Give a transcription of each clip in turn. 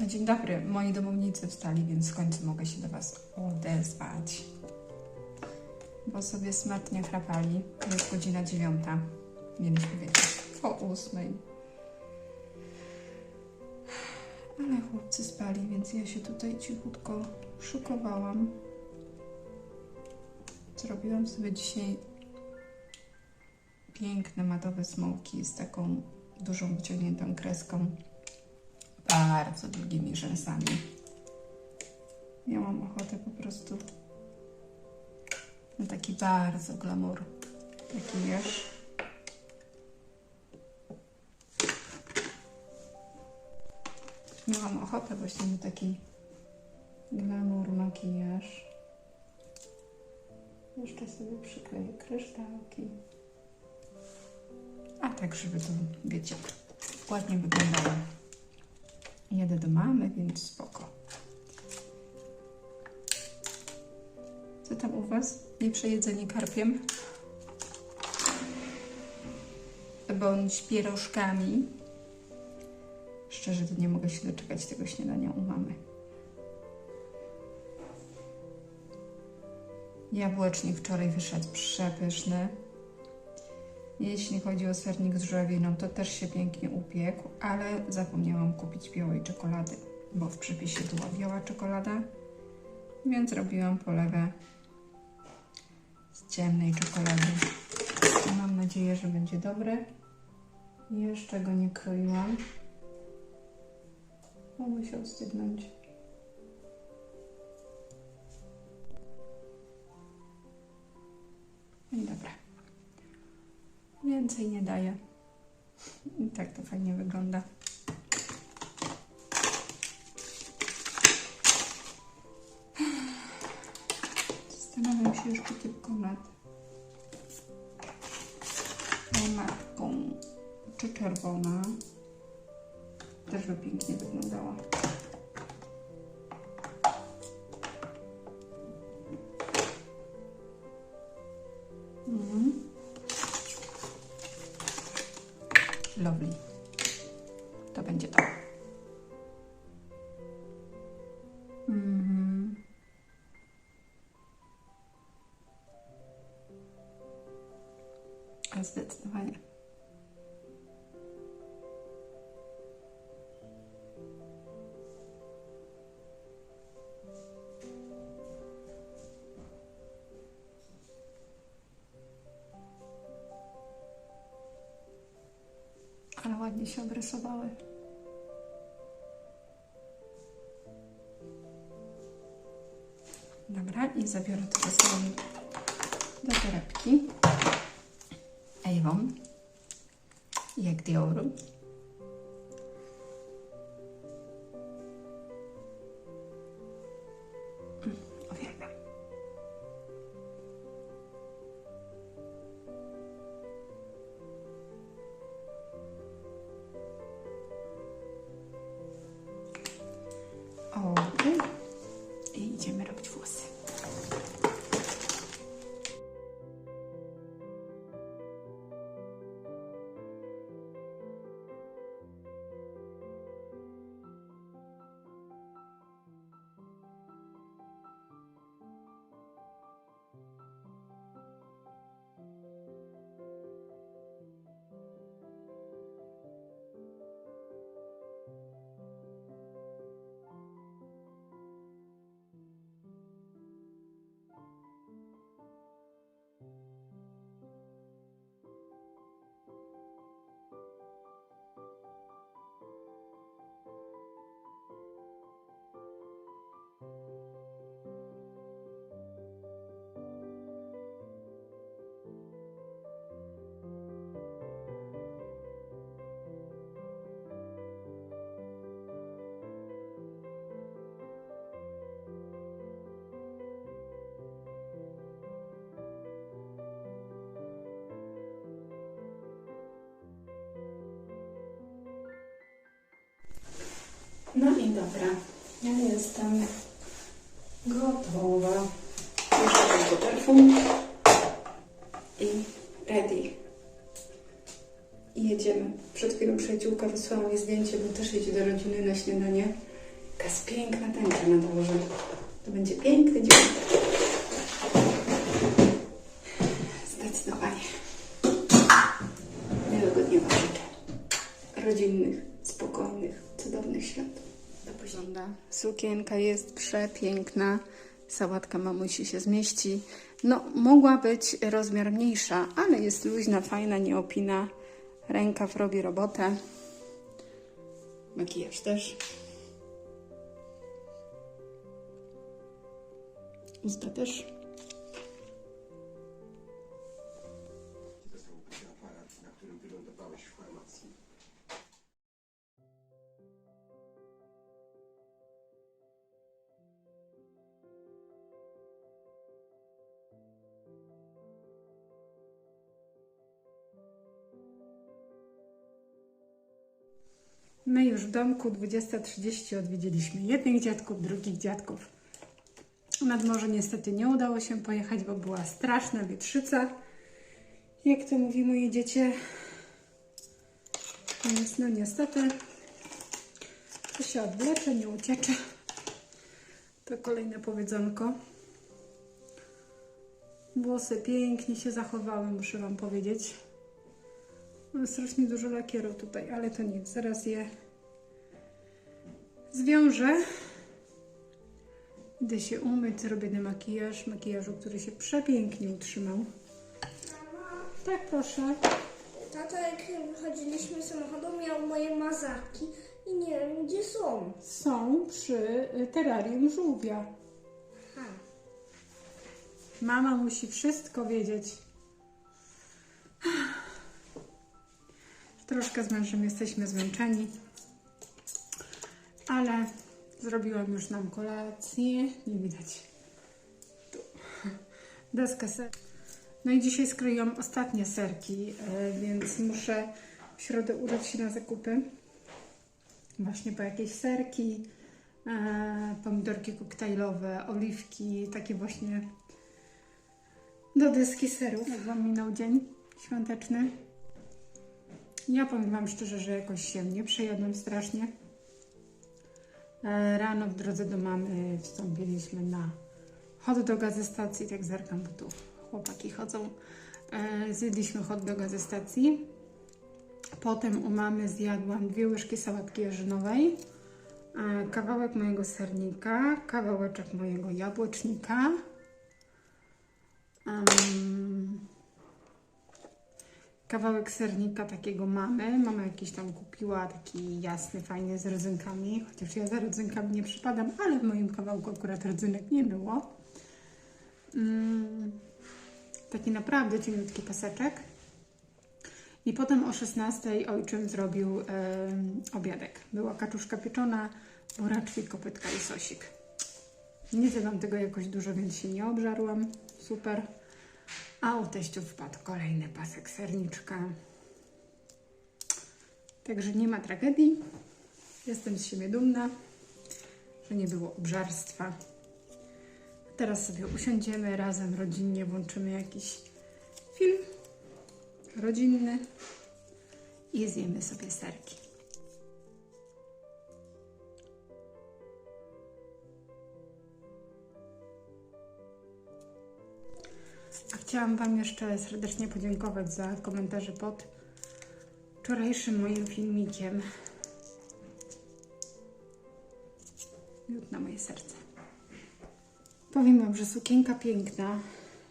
No dzień dobry, moi domownicy wstali, więc w końcu mogę się do Was odezwać. Bo sobie smartnie chrapali. Jest godzina dziewiąta. Mieliśmy wiecie, po ósmej. Ale chłopcy spali, więc ja się tutaj cichutko szykowałam. Zrobiłam sobie dzisiaj piękne matowe smoki z taką dużą wyciągniętą kreską bardzo długimi rzęsami. Miałam ochotę po prostu na taki bardzo glamour. Wiesz. Miałam ochotę właśnie na taki glamour makijaż. Jeszcze sobie przykleję kryształki. A tak, żeby to, wiecie, ładnie wyglądało. Jedę do mamy, więc spoko. Co tam u Was? Nie przejedzeni karpiem? Bądź pierożkami? Szczerze, to nie mogę się doczekać tego śniadania u mamy. Jabłecznik wczoraj wyszedł przepyszny. Jeśli chodzi o sernik z żurawiną, to też się pięknie upiekł, ale zapomniałam kupić białej czekolady, bo w przepisie była biała czekolada, więc robiłam polewę z ciemnej czekolady. Mam nadzieję, że będzie dobre. Jeszcze go nie kroiłam. Mogę się odstygnąć. Więcej nie daję. I tak to fajnie wygląda. Zastanawiam się już tylko nad marką czy czerwona. Też by pięknie wyglądała. Lovely. To będzie ładnie się obrysowały. Dobra, i zabiorę to ze sobą do torebki. Avon. Jak Dioru. No i dobra, ja jestem gotowa. Jeszcze tylko perfum i ready. I jedziemy. Przed chwilą przyjaciółka wysłała mi zdjęcie, bo też jedzie do rodziny na śniadanie. jest piękna tęcza na dworze. To będzie piękny dzień. Zdecydowanie. Miłego dnia życzę. Rodzinnych, spokojnych, cudownych świąt. Później. Sukienka jest przepiękna. Sałatka mamusi się zmieści. No, mogła być rozmiar mniejsza, ale jest luźna, fajna, nie opina. Rękaw robi robotę. Makijaż też. Usta też. My już w domku 20.30 odwiedziliśmy jednych dziadków, drugich dziadków. Nad morze niestety nie udało się pojechać, bo była straszna wietrzyca. Jak to mówi moje dziecię. Więc no niestety to się odwlecze, nie uciecze. To kolejne powiedzonko. Włosy pięknie się zachowały, muszę Wam powiedzieć. Mam strasznie dużo lakieru tutaj, ale to nic. Zaraz je zwiążę. Idę się umyć, zrobię ten makijaż. Makijażu, który się przepięknie utrzymał. Tak, proszę. Tato, jak wychodziliśmy z samochodu, miał moje mazaki i nie wiem, gdzie są. Są przy y, terrarium żółwia. Ha. Mama musi wszystko wiedzieć. Troszkę z mężem jesteśmy zmęczeni, ale zrobiłam już nam kolację. Nie widać. Tu. Deskę ser. No i dzisiaj skroiłam ostatnie serki, e, więc muszę w środę udać się na zakupy. Właśnie po jakieś serki, e, pomidorki koktajlowe, oliwki, takie właśnie do dyski serów. Jak Wam minął dzień świąteczny? Ja powiem Wam szczerze, że jakoś się nie przejadłem strasznie. E, Rano w drodze do mamy wstąpiliśmy na hot doga ze stacji, tak zerkam, bo tu chłopaki chodzą. E, Zjedliśmy hot doga ze stacji. Potem u mamy zjadłam dwie łyżki sałatki jarzynowej, e, kawałek mojego sernika, kawałeczek mojego jabłecznika, Em, kawałek sernika takiego mamy. Mama jakiś tam kupiła, taki jasny, fajny z rodzynkami. Chociaż ja za rodzynkami nie przypadam, ale w moim kawałku akurat rodzynek nie było. Mm, taki naprawdę cieniutki paseczek. I potem o 16 ojczym zrobił em, obiadek. Była kaczuszka pieczona, buraczki, kopytka i sosik. Nie zjadłam tego jakoś dużo, więc się nie obżarłam. Super. A u teściu wpadł kolejny pasek serniczka. Także nie ma tragedii. Jestem z siebie dumna, że nie było obżarstwa. Teraz sobie usiądziemy razem, rodzinnie, włączymy jakiś film rodzinny i zjemy sobie serki. Chciałam Wam jeszcze serdecznie podziękować za komentarze pod wczorajszym moim filmikiem. Miód na moje serce. Powiem Wam, że sukienka piękna.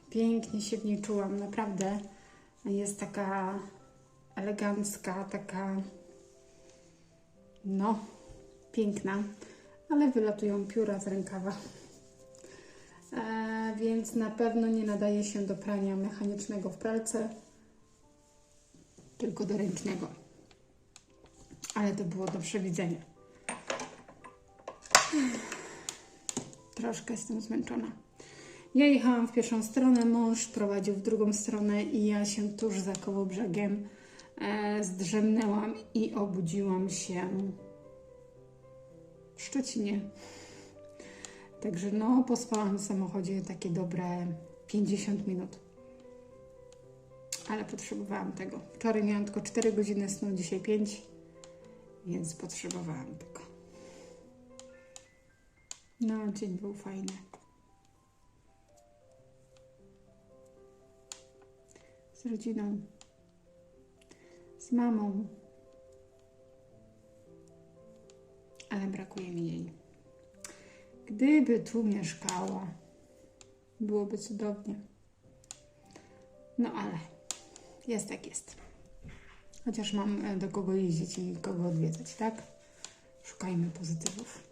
Pięknie się w niej czułam, naprawdę. Jest taka elegancka, taka no, piękna, ale wylatują pióra z rękawa. E, więc na pewno nie nadaje się do prania mechanicznego w pralce, tylko do ręcznego. Ale to było do przewidzenia. Troszkę jestem zmęczona. Ja jechałam w pierwszą stronę, mąż prowadził w drugą stronę i ja się tuż za koło brzegiem e, zdrzemnęłam i obudziłam się w Szczecinie. Także no, pospałam w samochodzie takie dobre 50 minut. Ale potrzebowałam tego. Wczoraj miałam tylko 4 godziny snu, dzisiaj 5, więc potrzebowałam tego. No, dzień był fajny. Z rodziną, z mamą. Ale brakuje mi jej. Gdyby tu mieszkała, byłoby cudownie. No ale jest jak jest. Chociaż mam e, do kogo jeździć i kogo odwiedzać, tak? Szukajmy pozytywów.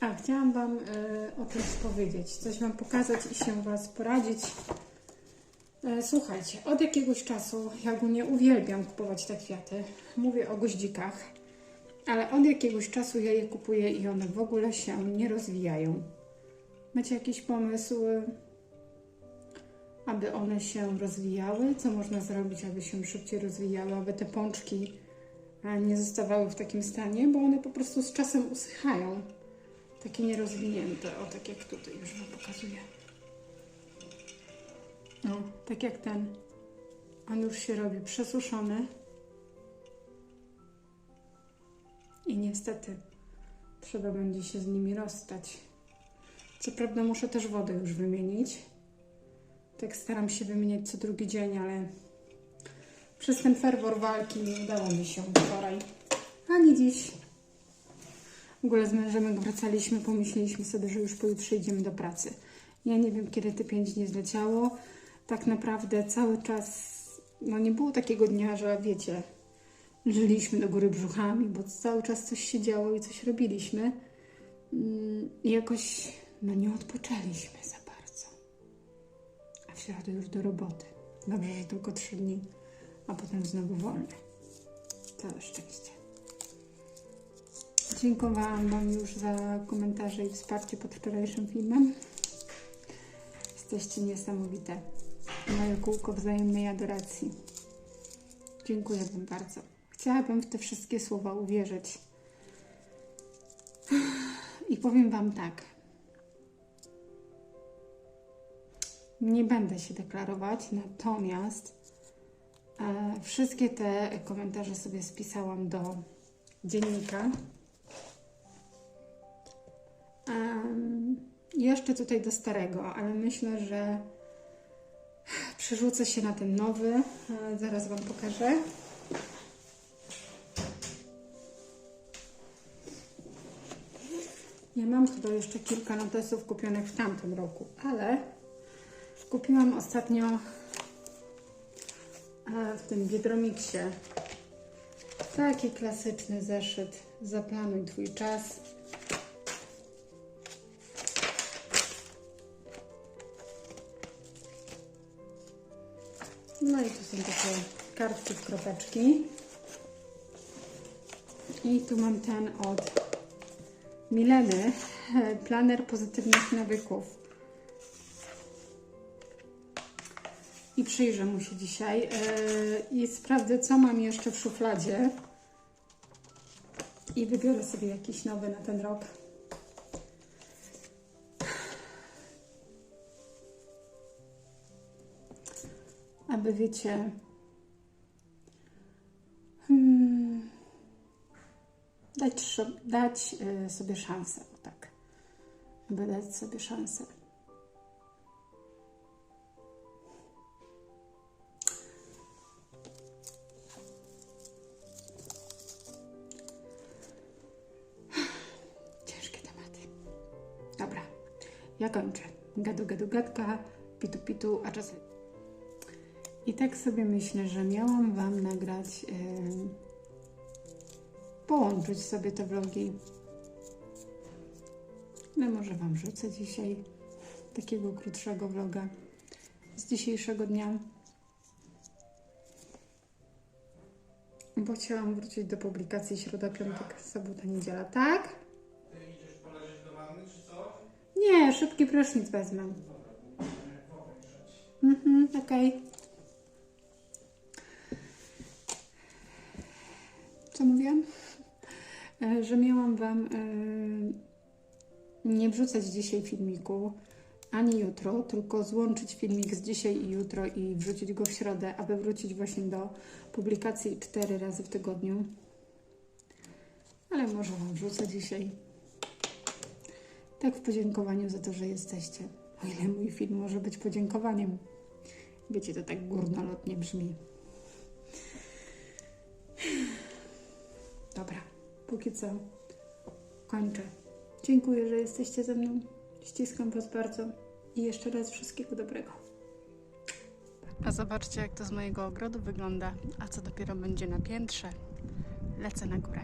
A, chciałam Wam e, o czymś powiedzieć, coś Wam pokazać i się Was poradzić. E, słuchajcie, od jakiegoś czasu ja ogólnie uwielbiam kupować te kwiaty. Mówię o goździkach, ale od jakiegoś czasu ja je kupuję i one w ogóle się nie rozwijają. Macie jakiś pomysł, e, aby one się rozwijały? Co można zrobić, aby się szybciej rozwijały, aby te pączki e, nie zostawały w takim stanie, bo one po prostu z czasem usychają. Takie nierozwinięte, o tak jak tutaj już Wam pokazuję. No, tak jak ten. On już się robi przesuszony. I niestety trzeba będzie się z nimi rozstać. Co prawda muszę też wodę już wymienić. Tak staram się wymieniać co drugi dzień, ale przez ten ferwor walki nie udało mi się wczoraj. Ani dziś. W ogóle z mężem jak wracaliśmy, pomyśleliśmy sobie, że już pojutrze idziemy do pracy. Ja nie wiem, kiedy te pięć dni zleciało. Tak naprawdę cały czas, no nie było takiego dnia, że wiecie, żyliśmy do góry brzuchami, bo cały czas coś się działo i coś robiliśmy. Mm, I jakoś, no nie odpoczęliśmy za bardzo. A w środę już do roboty. Dobrze, że tylko trzy dni, a potem znowu wolny. Całe szczęście. Dziękowałam Wam już za komentarze i wsparcie pod wczorajszym filmem. Jesteście niesamowite. Moje kółko wzajemnej adoracji. Dziękuję Wam bardzo. Chciałabym w te wszystkie słowa uwierzyć. I powiem Wam tak. Nie będę się deklarować, natomiast e, wszystkie te komentarze sobie spisałam do dziennika. Em, jeszcze tutaj do starego, ale myślę, że przerzucę się na ten nowy. E, Zaraz Wam pokażę. Ja mam chyba jeszcze kilka notesów kupionych w tamtym roku, ale kupiłam ostatnio e, w tym Biedromiksie taki klasyczny zeszyt Zaplanuj Twój czas. No i tu są takie kartki w kropeczki. I tu mam ten od Mileny, planer pozytywnych nawyków. I przyjrzę mu się dzisiaj e, i sprawdzę, co mam jeszcze w szufladzie. I wybiorę sobie jakiś nowy na ten rok. Aby wiecie. Dać, dać y, sobie szansę, tak. Aby dać sobie szansę. Ciężkie tematy. Dobra, ja kończę. Gadu, gadu, gadka, pitu, pitu, a czasem... I tak sobie myślę, że miałam Wam nagrać... ym, połączyć sobie te vlogi. No może Wam rzucę dzisiaj takiego krótszego vloga z dzisiejszego dnia. Bo chciałam wrócić do publikacji środa, piątek, sobota, niedziela. Tak? Nie, szybki prysznic wezmę. Mhm, okej. Co mówiłam? E, Że miałam Wam e, nie wrzucać dzisiaj filmiku, ani jutro, tylko złączyć filmik z dzisiaj i jutro i wrzucić go w środę, aby wrócić właśnie do publikacji cztery razy w tygodniu. Ale może Wam wrzucę dzisiaj. Tak w podziękowaniu za to, że jesteście. O ile mój film może być podziękowaniem. Wiecie, to tak górnolotnie brzmi. Dobra, póki co kończę. Dziękuję, że jesteście ze mną. Ściskam Was bardzo i jeszcze raz wszystkiego dobrego. A zobaczcie, jak to z mojego ogrodu wygląda, a co dopiero będzie na piętrze. Lecę na górę.